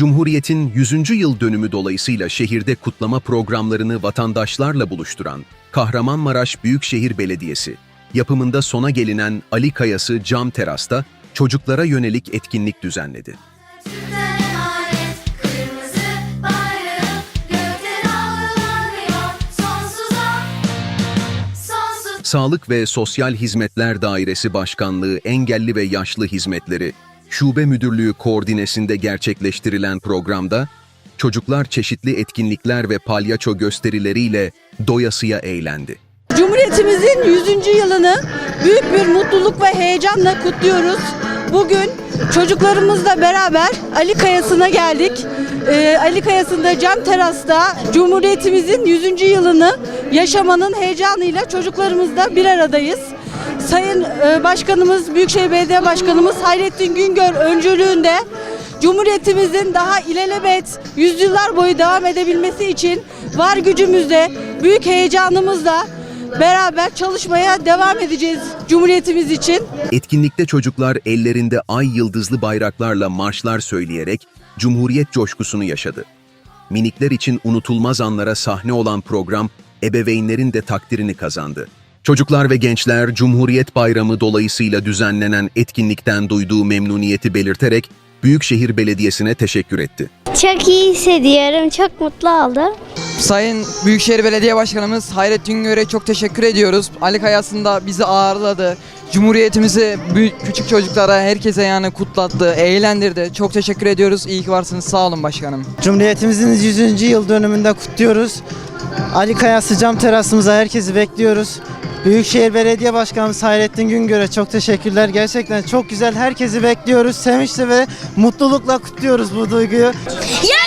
Cumhuriyet'in 100. yıl dönümü dolayısıyla şehirde kutlama programlarını vatandaşlarla buluşturan Kahramanmaraş Büyükşehir Belediyesi, yapımında sona gelinen Ali Kayası Cam Teras'ta çocuklara yönelik etkinlik düzenledi. Sağlık ve Sosyal Hizmetler Dairesi Başkanlığı Engelli ve Yaşlı Hizmetleri Şube Müdürlüğü koordinesinde gerçekleştirilen programda çocuklar çeşitli etkinlikler ve palyaço gösterileriyle doyasıya eğlendi. Cumhuriyetimizin 100. yılını büyük bir mutluluk ve heyecanla kutluyoruz. Bugün çocuklarımızla beraber Ali Kayası'na geldik. Ee, Ali Kayası'nda cam terasta Cumhuriyetimizin 100. yılını yaşamanın heyecanıyla çocuklarımızla bir aradayız. Sayın e, Başkanımız, Büyükşehir Belediye Başkanımız Hayrettin Güngör öncülüğünde Cumhuriyetimizin daha ilelebet yüzyıllar boyu devam edebilmesi için var gücümüzle, büyük heyecanımızla beraber çalışmaya devam edeceğiz Cumhuriyetimiz için. Etkinlikte çocuklar ellerinde ay yıldızlı bayraklarla marşlar söyleyerek Cumhuriyet coşkusunu yaşadı. Minikler için unutulmaz anlara sahne olan program ebeveynlerin de takdirini kazandı. Çocuklar ve gençler Cumhuriyet Bayramı dolayısıyla düzenlenen etkinlikten duyduğu memnuniyeti belirterek Büyükşehir Belediyesi'ne teşekkür etti. Çok iyi hissediyorum. Çok mutlu oldum. Sayın Büyükşehir Belediye Başkanımız Hayrettin Güngör'e çok teşekkür ediyoruz. Ali Kayası'nda bizi ağırladı. Cumhuriyetimizi büyük, küçük çocuklara, herkese yani kutlattı, eğlendirdi. Çok teşekkür ediyoruz. İyi ki varsınız. Sağ olun başkanım. Cumhuriyetimizin 100. yıl dönümünde kutluyoruz. Ali Kayası cam terasımıza herkesi bekliyoruz. Büyükşehir Belediye Başkanımız Hayrettin Güngör'e çok teşekkürler. Gerçekten çok güzel. Herkesi bekliyoruz. Sevinçle ve mutlulukla kutluyoruz bu duyguyu. Ya